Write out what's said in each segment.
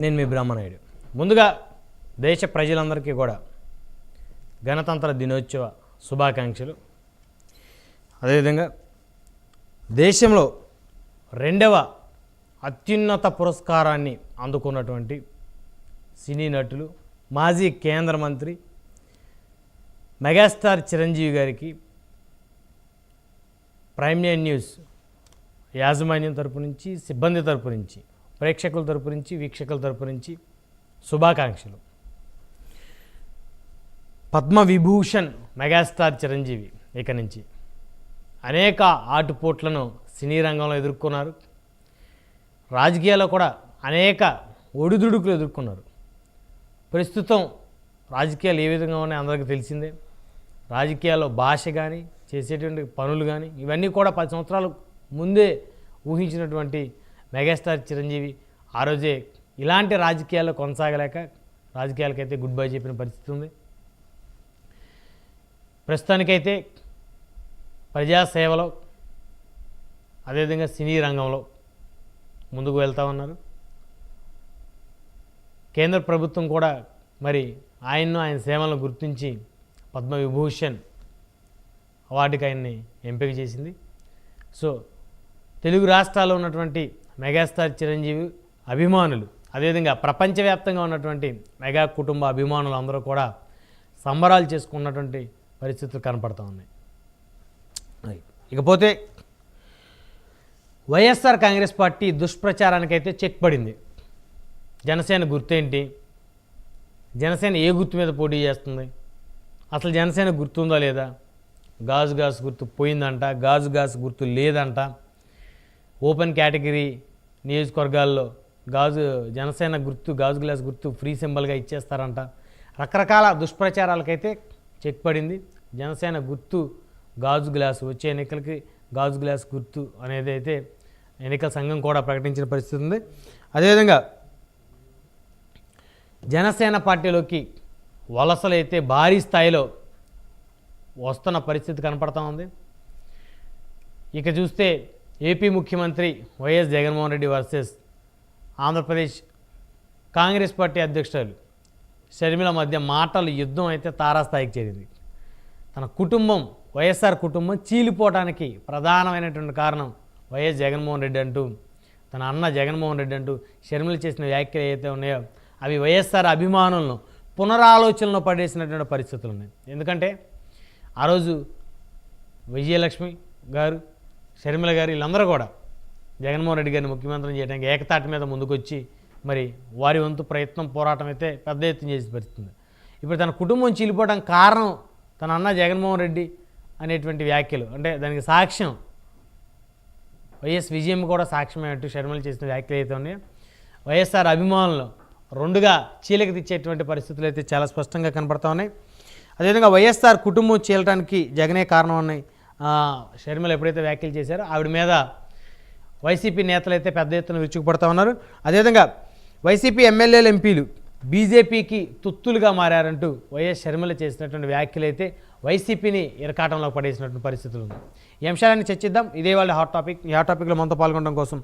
నేను మీ బ్రహ్మనాయుడు ముందుగా దేశ ప్రజలందరికీ కూడా గణతంత్ర దినోత్సవ శుభాకాంక్షలు. అదేవిధంగా దేశంలో రెండవ అత్యున్నత పురస్కారాన్ని అందుకున్నటువంటి సినీ నటులు మాజీ కేంద్ర మంత్రి మెగాస్టార్ చిరంజీవి గారికి ప్రైమ్ న్యూస్ యాజమాన్యం తరపు నుంచి సిబ్బంది తరపు నుంచి ప్రేక్షకుల తరపు నుంచి వీక్షకుల తరపు నుంచి శుభాకాంక్షలు. పద్మ విభూషణ్ మెగాస్టార్ చిరంజీవి ఇక నుంచి. అనేక ఆటుపోట్లను సినీ రంగంలో ఎదుర్కొన్నారు. రాజకీయాల్లో కూడా అనేక ఒడిదుడుకులు ఎదుర్కొన్నారు. ప్రస్తుతం రాజకీయాలు ఏ విధంగా ఉన్నాయో అందరికీ తెలిసిందే. రాజకీయాల్లో భాష కానీ చేసేటువంటి పనులు కానీ ఇవన్నీ కూడా పది సంవత్సరాలు ముందే ఊహించినటువంటి మెగాస్టార్ చిరంజీవి ఆ రోజే ఇలాంటి రాజకీయాల్లో కొనసాగలేక రాజకీయాలకైతే గుడ్ బై చెప్పిన పరిస్థితి ఉంది. ప్రస్తుతానికైతే ప్రజాసేవలో అదేవిధంగా సినీ రంగంలో ముందుకు వెళ్తా ఉన్నారు. కేంద్ర ప్రభుత్వం కూడా మరి ఆయన్ను ఆయన సేవలను గుర్తించి పద్మవిభూషణ్ అవార్డుకి ఆయన్ని ఎంపిక చేసింది. సో తెలుగు రాష్ట్రాల్లో ఉన్నటువంటి మెగాస్టార్ చిరంజీవి అభిమానులు. అదేవిధంగా ప్రపంచవ్యాప్తంగా ఉన్నటువంటి మెగా కుటుంబ అభిమానులు అందరూ కూడా సంబరాలు చేసుకున్నటువంటి పరిస్థితులు కనపడుతూ ఉన్నాయి. ఇకపోతే వైఎస్ఆర్ కాంగ్రెస్ పార్టీ దుష్ప్రచారానికైతే చెక్ పడింది. జనసేన గుర్తేంటి? జనసేన ఏ గుర్తు మీద పోటీ చేస్తుంది? అసలు జనసేన గుర్తుందా లేదా? గాజు గాజు గుర్తు పోయిందంట గాజు గాజు గుర్తు లేదంట. ఓపెన్ కేటగిరీ నియోజకవర్గాల్లో గాజు జనసేన గుర్తు గాజు గ్లాస్ గుర్తు ఫ్రీ సింబల్గా ఇచ్చేస్తారంట. రకరకాల దుష్ప్రచారాలకైతే చెక్ పడింది. జనసేన గుర్తు గాజు గ్లాసు వచ్చే ఎన్నికలకి గాజు గ్లాస్ గుర్తు అనేది అయితే ఎన్నికల సంఘం కూడా ప్రకటించిన పరిస్థితి ఉంది. అదేవిధంగా జనసేన పార్టీలోకి వలసలు అయితే భారీ స్థాయిలో వస్తున్న పరిస్థితి కనపడతా ఉంది. ఇక చూస్తే ఏపీ ముఖ్యమంత్రి YS Jaganmohan Reddy versus Andhra Pradesh Congress party అధ్యక్షురాలు షర్మిల మధ్య మాటలు యుద్ధం అయితే తారాస్థాయికి చేరింది. తన కుటుంబం వైఎస్ఆర్ కుటుంబం చీలిపోవడానికి ప్రధానమైనటువంటి కారణం వైఎస్ జగన్మోహన్ రెడ్డి అంటూ తన అన్న జగన్మోహన్ రెడ్డి అంటూ షర్మిల చేసిన వ్యాఖ్యలు ఏవైతే ఉన్నాయో అవి వైఎస్ఆర్ అభిమానులను పునరాలోచనలో పడేసినటువంటి పరిస్థితులు ఉన్నాయి. ఎందుకంటే ఆ రోజు విజయలక్ష్మి గారు షర్మిల గారు వీళ్ళందరూ కూడా జగన్మోహన్ రెడ్డి గారిని ముఖ్యమంత్రి చేయడానికి ఏకతాటి మీద ముందుకొచ్చి మరి వారి వంతు ప్రయత్నం పోరాటం అయితే పెద్ద ఎత్తున చేసి పెడుతుంది. ఇప్పుడు తన కుటుంబం చీలిపోవడానికి కారణం తన అన్న జగన్మోహన్ రెడ్డి అనేటువంటి వ్యాఖ్యలు. అంటే దానికి సాక్ష్యం వైఎస్ విజయం కూడా సాక్ష్యం అంటూ షర్మిల చేసిన వ్యాఖ్యలు అయితే ఉన్నాయి. వైఎస్ఆర్ అభిమానులు రెండుగా చీలక తెచ్చేటువంటి పరిస్థితులు అయితే చాలా స్పష్టంగా కనపడతా ఉన్నాయి. అదేవిధంగా వైఎస్ఆర్ కుటుంబం చీలటానికి జగనే కారణం ఉన్నాయి షర్మిల ఎప్పుడైతే వ్యాఖ్యలు చేశారో ఆవిడ మీద వైసీపీ నేతలు అయితే పెద్ద ఎత్తున విరుచుకుపడతా ఉన్నారు. అదేవిధంగా వైసీపీ ఎమ్మెల్యేలు ఎంపీలు బీజేపీకి తుత్తులుగా మారారంటూ వైఎస్ షర్మిల చేసినటువంటి వ్యాఖ్యలు అయితే వైసీపీని ఇరకాటంలో పడేసినటువంటి పరిస్థితులు ఉన్నాయి. ఈ అంశాన్ని చర్చిద్దాం. ఇదే వాళ్ళ హాట్ టాపిక్ ఈ హాట్ టాపిక్లో మనతో పాల్గొనడం కోసం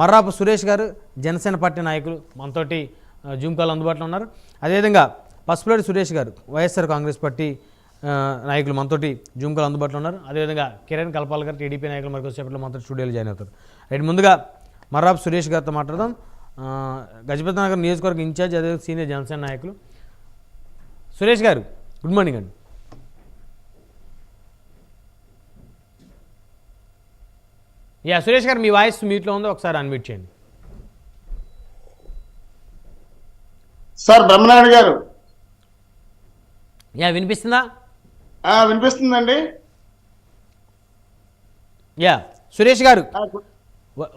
మర్రాపు సురేష్ గారు జనసేన పార్టీ నాయకులు మనతోటి జూమ్ కాల్ అందుబాటులో ఉన్నారు. అదేవిధంగా పసుపులేడు సురేష్ గారు వైఎస్ఆర్ కాంగ్రెస్ పార్టీ నాయకులు మనతోటి జూమ్ కాల్ అందుబాటులో ఉన్నారు. అదేవిధంగా కిరణ్ కల్పాల్ గారు టీడీపీ నాయకులు మరికొక సేపట్లో మనతో స్టూడియోలో జాయిన్ అవుతారు. రైట్ ముందుగా మర్రాపు సురేష్ గారితో మాట్లాడదాం. గజపతి నగర్ నియోజకవర్గ ఇన్ఛార్జ్ అదే సీనియర్ జనసేన నాయకులు. సురేష్ గారు గుడ్ మార్నింగ్ అండి. యా సురేష్ గారు మీ వాయిస్ మీట్లో ఉందో? ఒకసారి అన్మ్యూట్ చేయండి. సార్ బ్రహ్మనాయుడు గారు. యా వినిపిస్తుందా? వినిపిస్తుందండి? యా సురేష్ గారు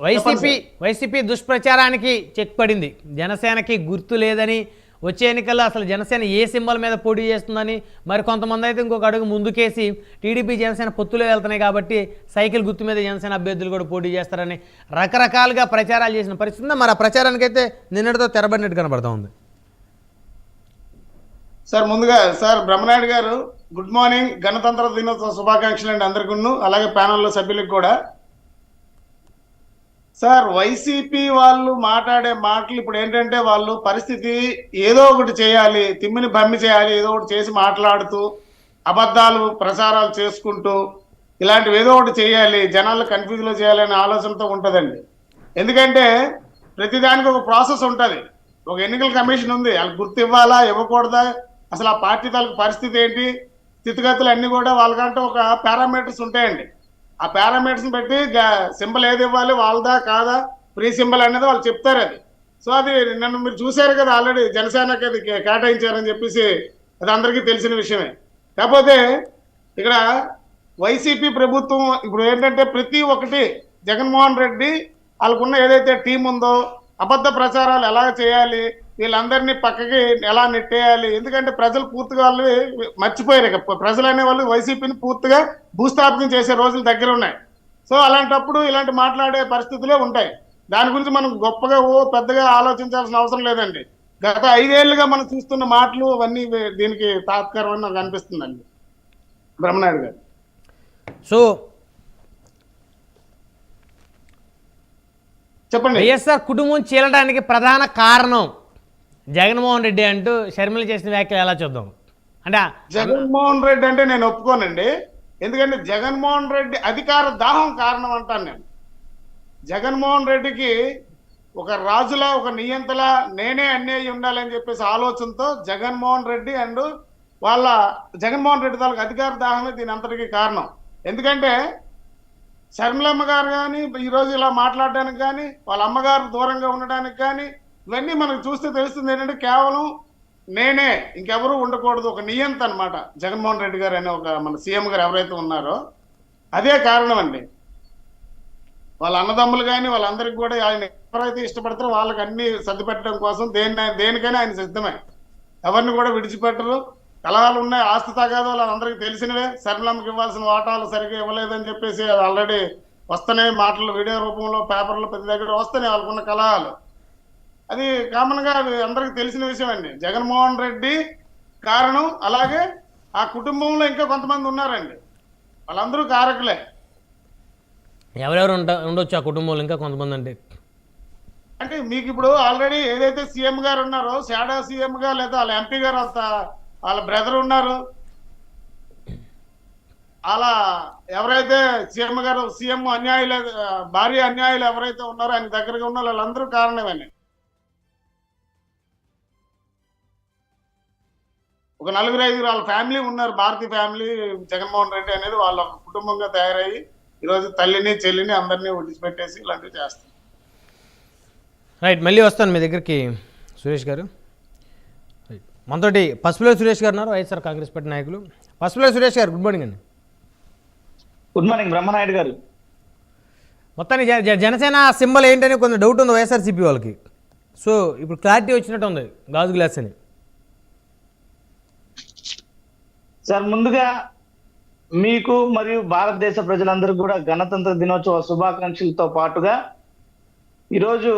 వైసీపీ వైసీపీ దుష్ప్రచారానికి చెక్ పడింది. జనసేనకి గుర్తు లేదని వచ్చే ఎన్నికల్లో అసలు జనసేన ఏ సింబల్ మీద పోటీ చేస్తుందని మరి కొంతమంది అయితే ఇంకొక అడుగు ముందుకేసి టీడీపీ జనసేన పొత్తులో వెళ్తున్నాయి కాబట్టి సైకిల్ గుర్తు మీద జనసేన అభ్యర్థులు కూడా పోటీ చేస్తారని రకరకాలుగా ప్రచారాలు చేసిన పరిస్థితి. మరి ఆ ప్రచారానికి అయితే నిన్నటితో తెరబడినట్టు కనబడతా ఉంది. సార్ ముందుగా సార్ బ్రహ్మనాయుడు గారు గుడ్ మార్నింగ్. గణతంత్ర దినోత్సవ శుభాకాంక్షలు అండి అందరికీ అలాగే ప్యానల్లో సభ్యులకు కూడా. సార్ వైసీపీ వాళ్ళు మాట్లాడే మాటలు ఇప్పుడు ఏంటంటే వాళ్ళు పరిస్థితి ఏదో ఒకటి చేయాలి తిమ్మిని బమ్మి చేయాలి ఏదో ఒకటి చేసి మాట్లాడుతూ అబద్ధాలు ప్రసారాలు చేసుకుంటూ ఇలాంటివి ఏదో ఒకటి చేయాలి జనాలు కన్ఫ్యూజ్లో చేయాలనే ఆలోచనతో ఉంటుందండి. ఎందుకంటే ప్రతిదానికి ఒక ప్రాసెస్ ఉంటుంది. ఒక ఎన్నికల కమిషన్ ఉంది వాళ్ళకి గుర్తు ఇవ్వాలా ఇవ్వకూడదా అసలు ఆ పార్టీ తాలూకు పరిస్థితి ఏంటి? స్థితిగతులు అన్ని కూడా వాళ్ళకంటే ఒక పారామీటర్స్ ఉంటాయండి. ఆ పారామీటర్స్ బట్టి సింబల్ ఏది ఇవ్వాలి వాళ్ళదా కాదా ఫ్రీ సింబల్ అనేది వాళ్ళు చెప్తారు అది. సో అది నన్ను మీరు చూశారు కదా ఆల్రెడీ జనసేనకి అది కేటాయించారని చెప్పేసి అది అందరికీ తెలిసిన విషయమే. కాకపోతే ఇక్కడ వైసీపీ ప్రభుత్వం ఇప్పుడు ఏంటంటే ప్రతి ఒక్కటి జగన్మోహన్ రెడ్డి వాళ్ళకున్న ఏదైతే టీం ఉందో అబద్ధ ప్రచారాలు ఎలా చేయాలి? వీళ్ళందరినీ పక్కకి ఎలా నెట్టేయాలి? ఎందుకంటే ప్రజలు పూర్తిగా వాళ్ళు మర్చిపోయారు ఇక. ప్రజలు అనే వాళ్ళు వైసీపీని పూర్తిగా భూస్థాపితం చేసే రోజులు దగ్గర ఉన్నాయి. సో అలాంటప్పుడు ఇలాంటి మాట్లాడే పరిస్థితులే ఉంటాయి. దాని గురించి మనం గొప్పగా ఓ పెద్దగా ఆలోచించాల్సిన అవసరం లేదండి. గత ఐదేళ్ళుగా మనం చూస్తున్న మాటలు అవన్నీ దీనికి తాత్కరమని నాకు అనిపిస్తుందండి బ్రహ్మనాయుడు గారు. సో చెప్పండి. వైఎస్ఆర్ కుటుంబం చీలడానికి ప్రధాన కారణం జగన్మోహన్ రెడ్డి అంటూ షర్మిల చేసిన వ్యాఖ్యలు ఎలా చూద్దాం? అంటే జగన్మోహన్ రెడ్డి అంటే నేను ఒప్పుకోనండి. ఎందుకంటే జగన్మోహన్ రెడ్డి అధికార దాహం కారణం అంటాను నేను. జగన్మోహన్ రెడ్డికి ఒక రాజులా ఒక నియంతలా నేనే అన్యాయి ఉండాలని చెప్పేసి ఆలోచనతో జగన్మోహన్ రెడ్డి అండ్ వాళ్ళ జగన్మోహన్ రెడ్డి తాలూకు అధికార దాహమే దీని అంతటికి కారణం. ఎందుకంటే శర్మిలమ్మ గారు కానీ ఈరోజు ఇలా మాట్లాడడానికి కానీ వాళ్ళ అమ్మగారు దూరంగా ఉండడానికి కానీ ఇవన్నీ మనకు చూస్తే తెలుస్తుంది ఏంటంటే కేవలం నేనే ఇంకెవరూ ఉండకూడదు ఒక నియంత అనమాట జగన్మోహన్ రెడ్డి గారు అనే ఒక మన సీఎం గారు ఎవరైతే ఉన్నారో అదే కారణం అండి వాళ్ళ అన్నదమ్ములు కానీ వాళ్ళందరికీ కూడా ఆయన ఎవరైతే ఇష్టపడతారో వాళ్ళకి అన్ని సర్దిపెట్టడం కోసం దేని దేనికైనా ఆయన సిద్ధమే. ఎవరిని కూడా విడిచిపెట్టరు. కలహాలు ఉన్నాయి ఆస్తి తగాదాలు అందరికీ తెలిసినవే. శర్మలమ్మకి ఇవ్వాల్సిన వాటాలు సరిగ్గా ఇవ్వలేదని చెప్పేసి ఆల్రెడీ వస్తున్నాయి. మాటలు వీడియో రూపంలో పేపర్లో ప్రతి దగ్గర వస్తున్నాయి వాళ్ళకున్న కలహాలు అది కామన్గా అది అందరికి తెలిసిన విషయం అండి. జగన్మోహన్ రెడ్డి కారణం అలాగే ఆ కుటుంబంలో ఇంకా కొంతమంది ఉన్నారండి. వాళ్ళందరూ కారకులే. ఎవరెవరు ఉండొచ్చు ఆ కుటుంబంలో ఇంకా కొంతమంది అంటే? అంటే మీకు ఇప్పుడు ఆల్రెడీ ఏదైతే సీఎం గారు ఉన్నారో షాడా సీఎం గా లేదా వాళ్ళ ఎంపీ గారు అంత వాళ్ళ బ్రదర్ ఉన్నారు. అలా ఎవరైతే సీఎం గారు సీఎం అన్యాయులు భారీ అన్యాయులు ఎవరైతే ఉన్నారో ఆయన దగ్గరగా ఉన్న వాళ్ళందరూ కారణమేనండి ఒక నలుగురు ఐదుగురు వాళ్ళ ఫ్యామిలీ ఉన్నారు. భారతి ఫ్యామిలీ జగన్మోహన్ రెడ్డి అనేది వాళ్ళ కుటుంబంగా తయారయ్యి ఈరోజు తల్లిని చెల్లిని అందరినీ ఒడిచిపెట్టేసి ఇలాంటివి చేస్తారు రైట్ మళ్ళీ వస్తాను మీ దగ్గరికి సురేష్ గారు. మనతోటి పసుపులో సురేష్ గారు ఉన్నారు వైఎస్ఆర్ కాంగ్రెస్ పార్టీ నాయకులు. పసుపులో సురేష్ గారు గుడ్ మార్నింగ్ అండి. Good morning Brahmanaidu garu. మొత్తానికి జనసేన సింబల్ ఏంటని కొంచెం డౌట్ ఉంది వైఎస్ఆర్సీపీ వాళ్ళకి. సో ఇప్పుడు క్లారిటీ వచ్చినట్టు ఉంది గాజు గ్లాస్ అని. సార్ ముందుగా మీకు మరియు భారతదేశ ప్రజలందరికీ కూడా గణతంత్ర దినోత్సవ శుభాకాంక్షలతో పాటుగా ఈరోజు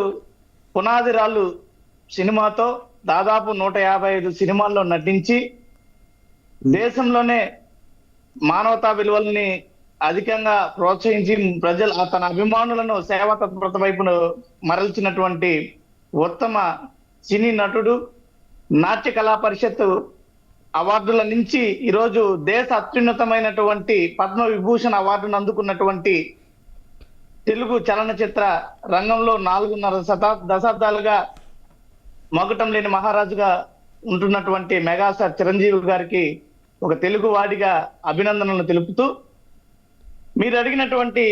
పునాది రాళ్ళు సినిమాతో దాదాపు నూట యాభై ఐదు సినిమాల్లో నటించి దేశంలోనే మానవతా విలువల్ని అధికంగా ప్రోత్సహించి ప్రజలు తన అభిమానులను సేవా తత్పరత మరల్చినటువంటి ఉత్తమ సినీ నటుడు నాట్య కళా పరిషత్ అవార్డుల నుంచి ఈరోజు దేశ అత్యున్నతమైనటువంటి పద్మ విభూషణ్ అవార్డును అందుకున్నటువంటి తెలుగు చలనచిత్ర రంగంలో నాలుగున్నర శతా దశాబ్దాలుగా మగుటం లేని మహారాజుగా ఉంటున్నటువంటి మెగాస్టార్ చిరంజీవి గారికి ఒక తెలుగు వాడిగా అభినందనలు తెలుపుతూ మీరు అడిగినటువంటి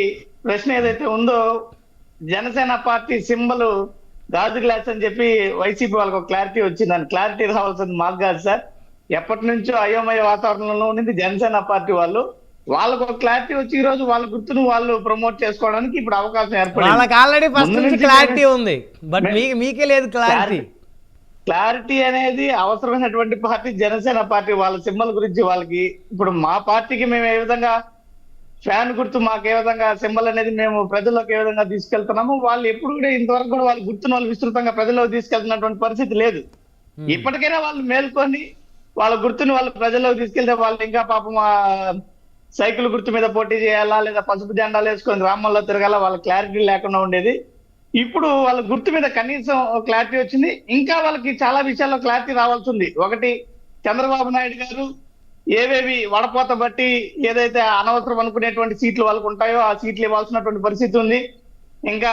ప్రశ్న ఏదైతే ఉందో జనసేన పార్టీ సింబల్ గాజు గ్లాస్ అని చెప్పి వైసీపీ వాళ్ళకి ఒక క్లారిటీ వచ్చింది. దాని క్లారిటీ రావాల్సింది మాకు కాదు సార్. ఎప్పటి నుంచో అయోమయ వాతావరణంలో ఉండింది జనసేన పార్టీ వాళ్ళు. వాళ్ళకు ఒక క్లారిటీ వచ్చి ఈ రోజు వాళ్ళ గుర్తును వాళ్ళు ప్రమోట్ చేసుకోవడానికి ఇప్పుడు అవకాశం ఏర్పడింది. వాళ్ళకి ఆల్రెడీ ఫస్ట్ నుంచి క్లారిటీ ఉంది. బట్ మీకే లేదు క్లారిటీ క్లారిటీ అనేది అవసరమైనటువంటి పార్టీ జనసేన పార్టీ వాళ్ళ సింబల్ గురించి వాళ్ళకి ఇప్పుడు మా పార్టీకి మేము ఏ విధంగా ఫ్యాన్ గుర్తు మాకు ఏ విధంగా సింబల్ అనేది మేము ప్రజల్లోకి ఏ విధంగా తీసుకెళ్తున్నాము వాళ్ళు ఎప్పుడు కూడా ఇంతవరకు కూడా వాళ్ళ గుర్తును వాళ్ళు విస్తృతంగా ప్రజల్లోకి తీసుకెళ్తున్నటువంటి పరిస్థితి లేదు. ఇప్పటికైనా వాళ్ళు మేల్కొని వాళ్ళ గుర్తుని వాళ్ళ ప్రజల్లోకి తీసుకెళ్తే వాళ్ళు ఇంకా పాపం సైకిల్ గుర్తు మీద పోటీ చేయాలా లేదా పసుపు జెండాలు వేసుకొని గ్రామంలో తిరగాల వాళ్ళ క్లారిటీ లేకుండా ఉండేది. ఇప్పుడు వాళ్ళ గుర్తు మీద కనీసం క్లారిటీ వచ్చింది. ఇంకా వాళ్ళకి చాలా విషయాల్లో క్లారిటీ రావాల్సి ఉంది. ఒకటి చంద్రబాబు నాయుడు గారు ఏవేవి వడపోత బట్టి ఏదైతే అనవసరం అనుకునేటువంటి సీట్లు వాళ్ళకు ఉంటాయో ఆ సీట్లు ఇవ్వాల్సినటువంటి పరిస్థితి ఉంది. ఇంకా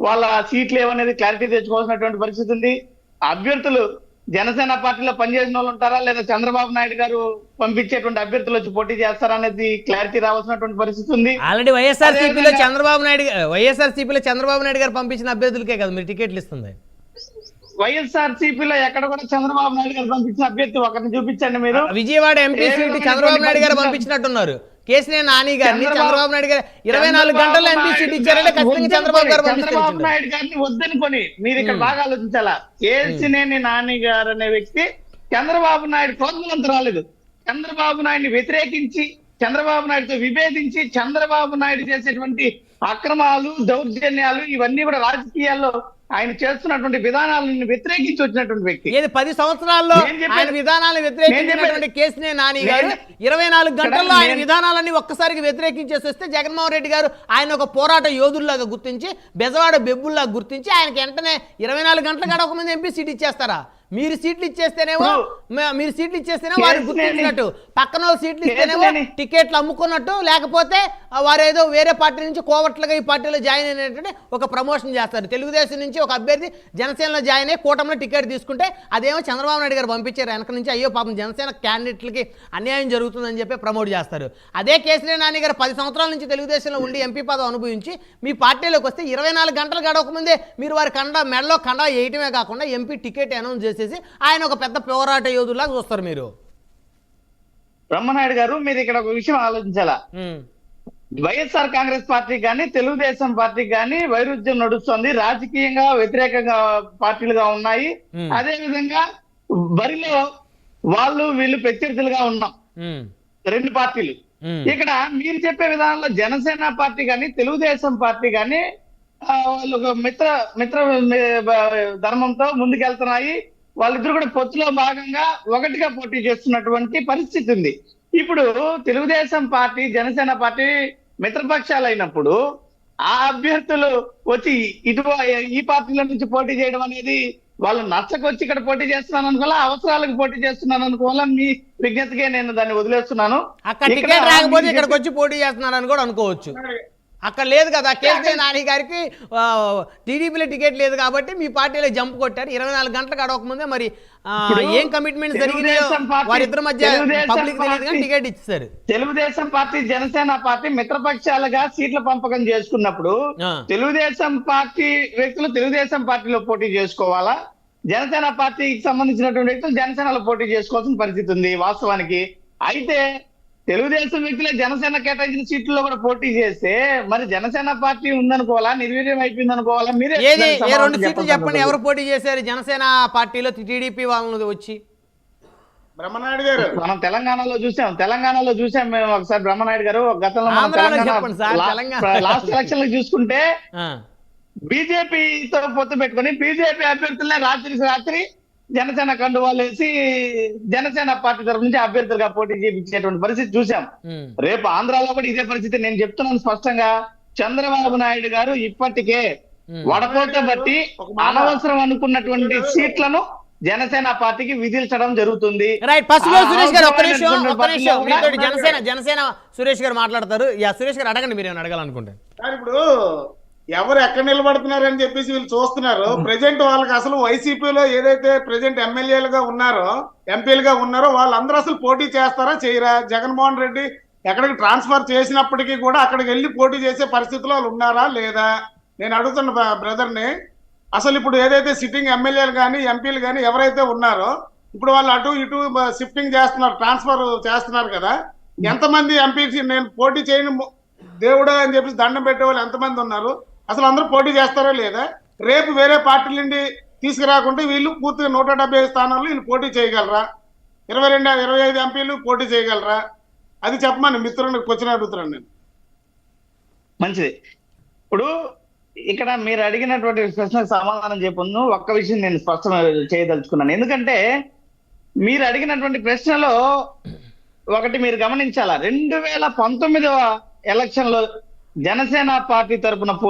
వాళ్ళ సీట్లు ఏమనేది క్లారిటీ తెచ్చుకోవాల్సినటువంటి పరిస్థితి ఉంది. అభ్యర్థులు జనసేన పార్టీలో పనిచేసిన వాళ్ళు ఉంటారా? లేదా చంద్రబాబు నాయుడు గారు పంపించేటువంటి అభ్యర్థులు వచ్చి పోటీ చేస్తారా అనేది క్లారిటీ రావాల్సినటువంటి పరిస్థితి ఉంది. ఆల్రెడీ వైఎస్ఆర్సీపీలో అదేవిధంగా- చంద్రబాబు నాయుడు గా- వైఎస్ఆర్సీపీలో చంద్రబాబు నాయుడు గారు పంపించిన అభ్యర్థులకే కదా మీరు టికెట్లు ఇస్తుంది. వైఎస్ఆర్ సిపిలో ఎక్కడ కూడా చంద్రబాబు నాయుడు గారు పంపించిన అభ్యర్థి ఒకరిని చూపించండి మీరు. Vijayawada MP seat Chandrababu Naidu garu? పంపించినట్టున్నారు. KCR Nani గారిని చంద్రబాబు- నాయుడు గారు ఇరవై నాలుగు గంటల్లో ఎంపీ సీట్ ఇచ్చారంటే ఖచ్చితంగా చంద్రబాబు గారు చంద్రబాబు నాయుడు గారిని వద్దనుకొని మీరు ఇక్కడ. బాగా ఆలోచించాలా? కేసినేని నాని గారు అనే వ్యక్తి చంద్రబాబు నాయుడు కోపంత రాలేదు. చంద్రబాబు నాయుడిని వ్యతిరేకించి చంద్రబాబు నాయుడుతో విభేదించి చంద్రబాబు నాయుడు చేసేటువంటి అక్రమాలు దౌర్జన్యాలు ఇవన్నీ కూడా రాజకీయాల్లో ఆయన చేస్తున్నటువంటి విధానాలను వ్యతిరేకించి వచ్చినటువంటి వ్యక్తి. ఏది పది సంవత్సరాల్లో ఆయన విధానాలను వ్యతిరేకించినటువంటి కేసీనే నాని గారు ఇరవై నాలుగు గంటల్లో ఆయన నేను- విధానాలన్నీ ఒక్కసారికి వ్యతిరేకించేసి వస్తే జగన్మోహన్ రెడ్డి గారు ఆయన ఒక పోరాట యోధుల్లాగా గుర్తించి బెజవాడ బెబ్బుల్లాగా గుర్తించి ఆయనకి వెంటనే ఇరవై నాలుగు గంటల గడవక ముందు ఎంపీ సీట్ ఇచ్చేస్తారా? మీరు సీట్లు ఇచ్చేస్తేనేమో మీరు సీట్లు ఇచ్చేస్తేనే వారు గుర్తించినట్టు పక్కన వాళ్ళు సీట్లు ఇస్తేనేమో టికెట్లు అమ్ముకున్నట్టు లేకపోతే వారు ఏదో వేరే పార్టీ నుంచి కోవట్లుగా ఈ పార్టీలో జాయిన్ అయినట్టు ఒక ప్రమోషన్ చేస్తారు. తెలుగుదేశం నుంచి ఒక అభ్యర్థి జనసేనలో జాయిన్ అయ్యి కూటమిలో టికెట్ తీసుకుంటే అదేమో చంద్రబాబు నాయుడు గారు పంపించారు. వెనక నుంచి అయ్యో పాపం జనసేన క్యాండిడేట్లకి అన్యాయం జరుగుతుందని చెప్పి ప్రమోట్ చేస్తారు. అదే కేసీఆర్ నాని గారు పది సంవత్సరాల నుంచి తెలుగుదేశంలో ఉండి ఎంపీ పదవి అనుభవించి మీ పార్టీలోకి వస్తే ఇరవై నాలుగు గంటలు గడవకముందే మీరు వారి కండ మెడలో కండ వేయటమే కాకుండా ఎంపీ టికెట్ అనౌన్స్ చేసేసి ఆయన ఒక పెద్ద పోరాట యోధులాగా చూస్తారు మీరు. బ్రహ్మనాయుడు గారు మీరు ఇక్కడ ఒక విషయం ఆలోచించాలా? వైఎస్ఆర్ కాంగ్రెస్ పార్టీ కానీ తెలుగుదేశం పార్టీ కానీ వైరుధ్యం నడుస్తుంది. రాజకీయంగా వ్యతిరేకంగా పార్టీలుగా ఉన్నాయి. అదే విధంగా బరిలో వాళ్ళు వీళ్ళు ప్రత్యర్థులుగా ఉన్నాం. రెండు పార్టీలు. ఇక్కడ మీరు చెప్పే విధానంలో జనసేన పార్టీ కానీ తెలుగుదేశం పార్టీ కానీ వాళ్ళు మిత్ర మిత్ర ధర్మంతో ముందుకెళ్తున్నాయి. వాళ్ళిద్దరు కూడా పొత్తులో భాగంగా ఒకటిగా పోటీ చేస్తున్నటువంటి పరిస్థితి ఉంది. ఇప్పుడు తెలుగుదేశం పార్టీ జనసేన పార్టీ మిత్రపక్షాలు అయినప్పుడు ఆ అభ్యర్థులు వచ్చి ఇటు ఈ పార్టీల నుంచి పోటీ చేయడం అనేది వాళ్ళు నచ్చకొచ్చి ఇక్కడ పోటీ చేస్తున్నాను అనుకోవాలా అవసరాలకు పోటీ చేస్తున్నాను అనుకోవాలా? మీ విజ్ఞతకే నేను దాన్ని వదిలేస్తున్నాను. ఇక్కడ రాకపోతే ఇక్కడికి వచ్చి పోటీ చేస్తున్నారని కూడా అనుకోవచ్చు. అక్కడ లేదు కదా. కేసీ నాని గారికి టీడీపీలో టికెట్ లేదు కాబట్టి మీ పార్టీలో జంప్ కొట్టారు. ఇరవై నాలుగు గంటలకు అడవకముందే మరి ఏం కమిట్మెంట్స్ జరిగినాయో వారిద్దరి మధ్య పబ్లిక్ తెలియదు కానీ టికెట్ ఇచ్చారు తెలుగుదేశం పార్టీ జనసేన పార్టీ మిత్రపక్షాలుగా సీట్ల పంపకం చేసుకున్నప్పుడు. తెలుగుదేశం పార్టీ వ్యక్తులు తెలుగుదేశం పార్టీలో పోటీ చేసుకోవాలా? జనసేన పార్టీకి సంబంధించినటువంటి వ్యక్తులు జనసేనలో పోటీ చేసుకోవాల్సిన పరిస్థితి ఉంది వాస్తవానికి. అయితే తెలుగుదేశం వ్యక్తులే జనసేన కేటాయించిన సీట్లలో కూడా పోటీ చేస్తే మరి జనసేన పార్టీ ఉందనుకోవాలా? నిర్వీర్యం అయిపోయింది అనుకోవాలా మీరే ఏది? ఏ రెండు సీట్లు చెప్పండి. ఎవరు పోటీ చేశారు? జనసేన పార్టీలో టీడీపీ వాళ్ళని వచ్చి. బ్రహ్మనాయుడు గారు. మనం తెలంగాణలో చూసాం. తెలంగాణలో చూసాం మేము ఒకసారి బ్రహ్మనాయుడు గారు. గతంలో మనం ఆంధ్రాలో తెలంగాణ చెప్పండి సార్, లా- తెలంగాణ. లాస్ట్ ఎలక్షన్లో చూసుకుంటే ఆ, బీజేపీతో పొత్తు పెట్టుకొని బీజేపీ అభ్యర్థులనే రాత్రి రాత్రి జనసేన కండువాలు వేసి జనసేన పార్టీ తరఫు నుంచి అభ్యర్థులుగా పోటీ చేయించేటువంటి పరిస్థితి చూసాం రేపు ఆంధ్రాలో కూడా ఇదే పరిస్థితి నేను చెప్తున్నాను స్పష్టంగా. చంద్రబాబు నాయుడు గారు ఇప్పటికే ఉమ్. వడపోత బట్టి. అనవసరం అనుకున్నటువంటి సీట్లను జనసేన పార్టీకి విధించడం జరుగుతుంది. రైట్ పసులో ఆ సురేష్ గారు ఒక్క నిమిషం అవసరమైనటువంటి ఒక్క నిమిషం. పార్టీలో మీతో కూడా- జనసేన జనసేన సురేష్ గారు మాట్లాడతారు. యా సురేష్ గారు అడగండి మీరు ఏమైనా అడగాలనుకుంటే. సార్ ఇప్పుడు ఎవరు ఎక్కడ నిలబడుతున్నారు అని చెప్పేసి వీళ్ళు చూస్తున్నారు. ప్రజెంట్ వాళ్ళకి అసలు వైసీపీలో ఏదైతే ప్రజెంట్ ఎమ్మెల్యేలుగా ఉన్నారో ఎంపీలుగా ఉన్నారో వాళ్ళందరూ అసలు పోటీ చేస్తారా చేయరా? జగన్మోహన్ రెడ్డి ఎక్కడికి ట్రాన్స్ఫర్ చేసినప్పటికీ కూడా అక్కడికి వెళ్ళి పోటీ చేసే పరిస్థితిలో వాళ్ళు ఉన్నారా లేదా? నేను అడుగుతున్న బ్ర- బ్రదర్ని అసలు ఇప్పుడు ఏదైతే సిట్టింగ్ ఎమ్మెల్యేలు కానీ ఎంపీలు కానీ ఎవరైతే ఉన్నారో ఇప్పుడు వాళ్ళు అటు ఇటు షిఫ్టింగ్ చేస్తున్నారు ట్రాన్స్ఫర్ చేస్తున్నారు కదా. ఎంతమంది ఎంపీ నేను పోటీ చేయను దేవుడు అని చెప్పి దండం పెట్టే వాళ్ళు ఎంతమంది ఉన్నారు? అసలు అందరూ పోటీ చేస్తారో లేదా? రేపు వేరే పార్టీల నుండి తీసుకురాకుంటే వీళ్ళు పూర్తిగా నూట డెబ్బై స్థానాల్లో వీళ్ళు పోటీ చేయగలరా? ఇరవై రెండు ఇరవై ఐదు ఎంపీలు పోటీ చేయగలరా? అది చెప్పమని మిత్రులకు క్వశ్చన్ అడుగుతున్నాను నేను. మంచిది. ఇప్పుడు ఇక్కడ మీరు అడిగినటువంటి ప్రశ్నకు సమాధానం చెప్పను ఒక్క విషయం నేను స్పష్టం చేయదలుచుకున్నాను. ఎందుకంటే మీరు అడిగినటువంటి ప్రశ్నలో ఒకటి మీరు గమనించాలా? రెండు వేల పంతొమ్మిదవ ఎలక్షన్లో జనసేన పార్టీ తరపున